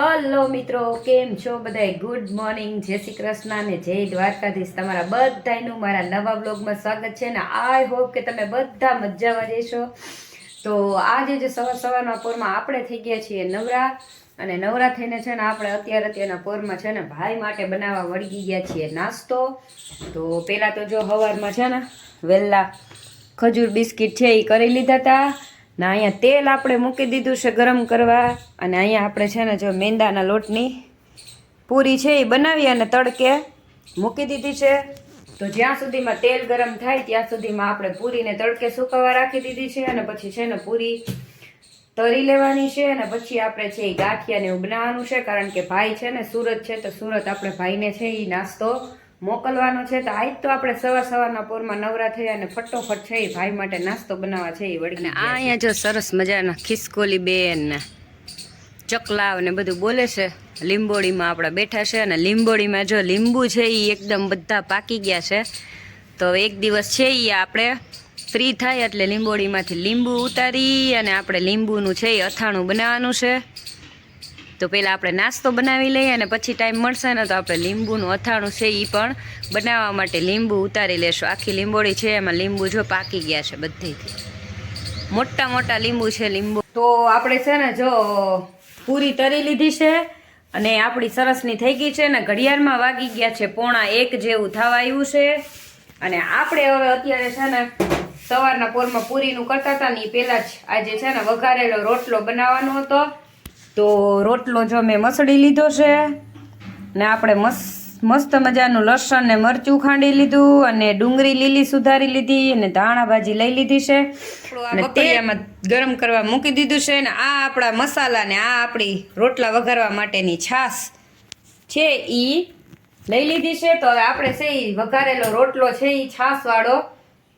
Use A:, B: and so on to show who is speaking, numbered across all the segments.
A: Hello મિત્રો, કેમ છો બધાય? ગુડ મોર્નિંગ જય શ્રી કૃષ્ણ અને જય દ્વારકાધીશ તમારા બધાયનું મારા નવા બ્લોગમાં સ્વાગત છે ને આઈ હોપ કે તમે બધા મજામાં જઈશો તો આજે જે સવાર સવારના પોરમાં આપણે થઈ ગયા છીએ નવરા અને નવરા થઈને છે ને આપણે અત્યારે અત્યારના પોરમાં છે ને ભાઈ માટે બનાવવા વળગી ગયા છીએ નાસ્તો. તો પહેલાં તો જો સવારમાં છે ને વહેલા ખજૂર બિસ્કિટ છે એ કરી લીધા હતા. ને અહીંયા તેલ આપણે મૂકી દીધું છે ગરમ કરવા. અને અહીંયા આપણે છે ને જો મેંદાના લોટની પૂરી છે એ બનાવી અને તડકે મૂકી દીધી છે. તો જ્યાં સુધીમાં તેલ ગરમ થાય ત્યાં સુધીમાં આપણે પૂરીને તડકે સુકવવા રાખી દીધી છે અને પછી છે ને પૂરી તરી લેવાની છે અને પછી આપણે છે એ ગાંઠિયાને એવું બનાવવાનું છે કારણ કે ભાઈ છે ને સુરત છે તો સુરત આપણે ભાઈને છે એ નાસ્તો મોકલવાનો છે તો આજ તો આપણે સવાર સવારના પોરમાં નવરા થયા અને ફટોફટ છે એ ભાઈ માટે નાસ્તો બનાવવા છે એ વળી આ અહીંયા જો સરસ મજાના ખિસકોલી બેન ને ચકલાવ ને બધું બોલે છે. લીંબોડીમાં આપણે બેઠા છે અને લીંબોડીમાં જો લીંબુ છે એ એકદમ બધા પાકી ગયા છે. તો એક દિવસ છે એ આપણે ફ્રી થાય એટલે લીંબોડીમાંથી લીંબુ ઉતારી અને આપણે લીંબુનું છે એ અથાણું બનાવવાનું છે. તો પહેલાં આપણે નાસ્તો બનાવી લઈએ અને પછી ટાઈમ મળશે ને તો આપણે લીંબુનું અથાણું છે એ પણ બનાવવા માટે લીંબુ ઉતારી લેશું. આખી લીંબોડી છે, એમાં લીંબુ જો પાકી ગયા છે બધીથી. મોટા મોટા લીંબુ છે લીંબુ. તો આપણે છે ને જો પૂરી તરી લીધી છે અને આપણી સરસની થઈ ગઈ છે ને ઘડિયાળમાં વાગી ગયા છે પોણા એક જેવું થવા આવ્યું છે. અને આપણે હવે અત્યારે છે ને સવારના પોરમાં પૂરીનું કરતા હતા ને એ પહેલાં જ આજે છે ને વઘારેલો રોટલો બનાવવાનો હતો. તો રોટલો જો મેં મસળી લીધો છે ને આપણે મસ્ત મસ્ત મજાનું લસણ ને મરચું ખાંડી લીધું અને ડુંગળી લીલી સુધારી લીધી અને ધાણા ભાજી લઈ લીધી છે. અને તેલમાં ગરમ કરવા મૂકી દીધું છે ને આ આપણા મસાલા ને આ આપણી રોટલા વઘારવા માટેની છાશ છે ઈ લઈ લીધી છે. તો હવે આપણે છે ઈ વઘારેલો રોટલો છે ઈ છાશવાળો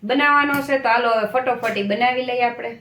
A: બનાવવાનો છે. તો હાલો હવે ફટોફટ બનાવી લઈએ આપણે.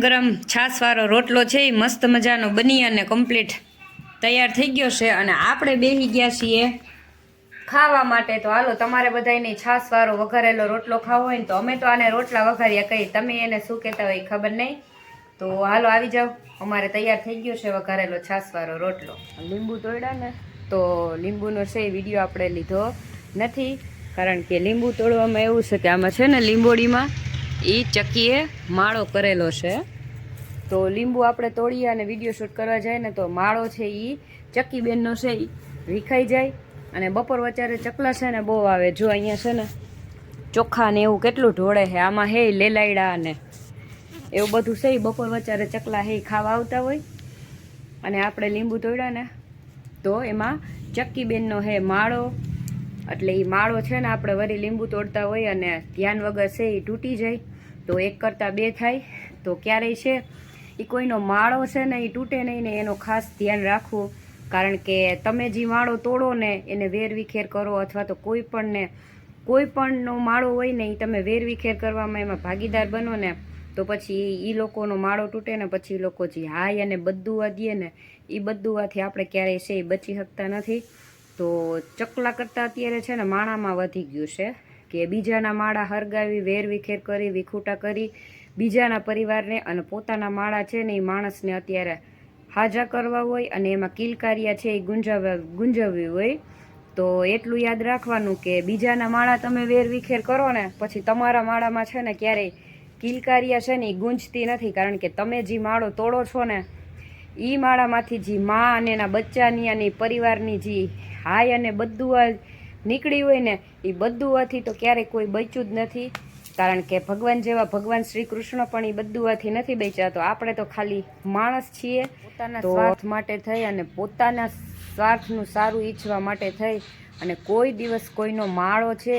A: ગરમ ગરમ છાશવાળો રોટલો છે એ મસ્ત મજાનો બની અને કમ્પ્લીટ તૈયાર થઈ ગયો છે અને આપણે બેસી ગયા છીએ ખાવા માટે. તો હાલો, તમારે બધાને છાશવાળો વઘારેલો રોટલો ખાવો હોય ને તો અમે તો આને રોટલા વઘાર્યા કહીએ તમે એને શું કહેતા હોય ખબર નહીં. તો હાલો, આવી જાઓ. અમારે તૈયાર થઈ ગયો છે વઘારેલો છાશવાળો રોટલો. લીંબુ તોડ્યા ને, તો લીંબુનો છે એ વીડિયો આપણે લીધો નથી. કારણ કે લીંબુ તોડવામાં એવું છે કે આમાં છે ને લીંબોડીમાં એ ચક્કીએ માળો કરેલો છે. તો લીંબુ આપણે તોડીએ અને વીડિયો શૂટ કરવા જાય ને તો માળો છે એ ચક્કી બેનનો છે એ વિખાઈ જાય અને બપોર વચારે ચકલા છે ને બહુ આવે. જો અહીંયા છે ને ચોખ્ખા ને એવું કેટલું ઢોળે છે, આમાં હે લેલાયડા અને એવું બધું છે બપોર વચારે ચકલા હે ખાવા આવતા હોય. અને આપણે લીંબુ તોડ્યા ને તો એમાં ચક્કી બેનનો હે માળો, એટલે એ માળો છે ને આપણે વળી લીંબુ તોડતા હોય અને ધ્યાન વગર છે એ તૂટી જાય. તો એક કરતાં બે થાય. તો ક્યારેય છે એ કોઈનો માળો છે ને એ તૂટે નહીં ને એનો ખાસ ધ્યાન રાખવું. કારણ કે તમે જે માળો તોડો ને એને વેરવિખેર કરો અથવા તો કોઈ પણને કોઈ પણનો માળો હોય ને એ તમે વેરવિખેર કરવામાં એમાં ભાગીદાર બનો ને, તો પછી એ લોકોનો માળો તૂટે ને પછી લોકો જે હાય અને બદુવા દે ને એ બદુવાથી આપણે ક્યારેય છે એ બચી શકતા નથી. તો ચકલા કરતાં અત્યારે છે ને માણામાં વધી ગયું છે. કે બીજાના માળા હરગાવી વેર વિખેર કરી, વિખૂટા કરી બીજાના પરિવારને અને પોતાના માળા છે ને એ માણસને અત્યારે હાજા કરવા હોય અને એમાં કિલકારિયા છે એ ગુંજાવવા, ગુંજવવી હોય. તો એટલું યાદ રાખવાનું કે બીજાના માળા તમે વેર વિખેર કરો ને, પછી તમારા માળામાં છે ને ક્યારેય કિલકારિયા છે ને એ ગુંજતી નથી. કારણ કે તમે જે માળો તોડો છો ને એ માળામાંથી જે મા અને એના બચ્ચાની અને પરિવારની જે હાય અને બધું નીકળી હોય ને એ બધુંથી તો ક્યારેય કોઈ બચ્યું જ નથી. કારણ કે ભગવાન જેવા ભગવાન શ્રી કૃષ્ણ પણ એ બધુંથી નથી બચ્યા. તો આપણે તો ખાલી માણસ છીએ. પોતાના સ્વાર્થ માટે થઈ અને પોતાના સ્વાર્થનું સારું ઈચ્છવા માટે થઈ. અને કોઈ દિવસ કોઈનો માળો છે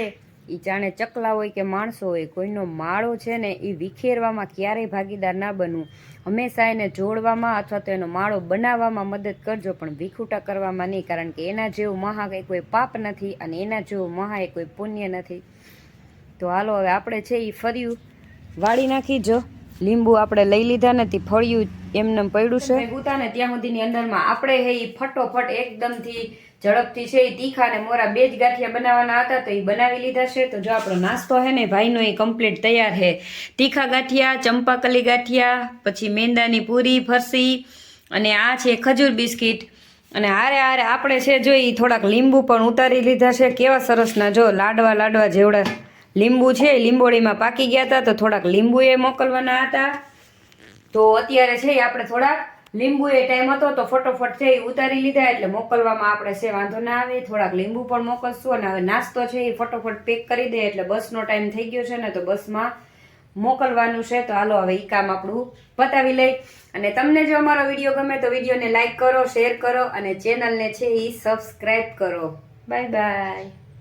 A: એ જાણે ચકલા હોય કે માણસો હોય, કોઈનો માળો છે ને એ વિખેરવામાં ક્યારેય ભાગીદાર ના બનવું. હંમેશા એને જોડવામાં અથવા તો એનો માળો બનાવવામાં મદદ કરજો, પણ વિખૂટા કરવામાં નહીં, કારણ કે એના જેવું મહા એ કોઈ પાપ નથી અને એના જેવું મહા એ કોઈ પુણ્ય નથી. તો હાલો, હવે આપણે છે એ ફર્યું. વાળી નાખી જો. લીંબુ આપણે લઈ લીધા નથી ફળિયું એમને પડ્યું છે. ઉતા ને ત્યાં સુધીની અંદરમાં આપણે હે એ ફટોફટ એકદમથી ઝડપથી છે એ તીખા ને મોરા બે જ ગાંઠિયા બનાવવાના હતા તો એ બનાવી લીધા છે. તો જો આપણો નાસ્તો હે ને, ભાઈનો એ કમ્પ્લીટ તૈયાર છે તીખા ગાંઠિયા, ચંપાકલી ગાંઠિયા, પછી મેંદાની પૂરી, ફરસી અને આ છે ખજૂર બિસ્કિટ. અને હારે હારે આપણે છે જો એ થોડાક લીંબુ પણ ઉતારી લીધા છે. કેવા સરસના જો લાડવા લાડવા જેવડા લીંબુ છે લીંબોળીમાં પાકી ગયા હતા તો થોડાક લીંબુ એ મોકલવાના હતા. તો અત્યારે છે આપણે થોડાક લીંબુ એ ટાઈમ હતો તો ફટોફટ છે એ ઉતારી લીધા એટલે મોકલવામાં આપણે છે વાંધો ના આવે. થોડાક લીંબુ પણ મોકલશું અને હવે નાસ્તો છે એ ફટોફટ પેક કરી દે એટલે બસનો ટાઈમ થઈ ગયો છે ને તો બસમાં મોકલવાનું છે. તો હાલો હવે એ કામ આપણું પતાવી લઈ. અને તમને જો અમારો વીડિયો ગમે તો વિડીયોને લાઇક કરો શેર કરો અને ચેનલને છે એ સબસ્ક્રાઈબ કરો. Bye bye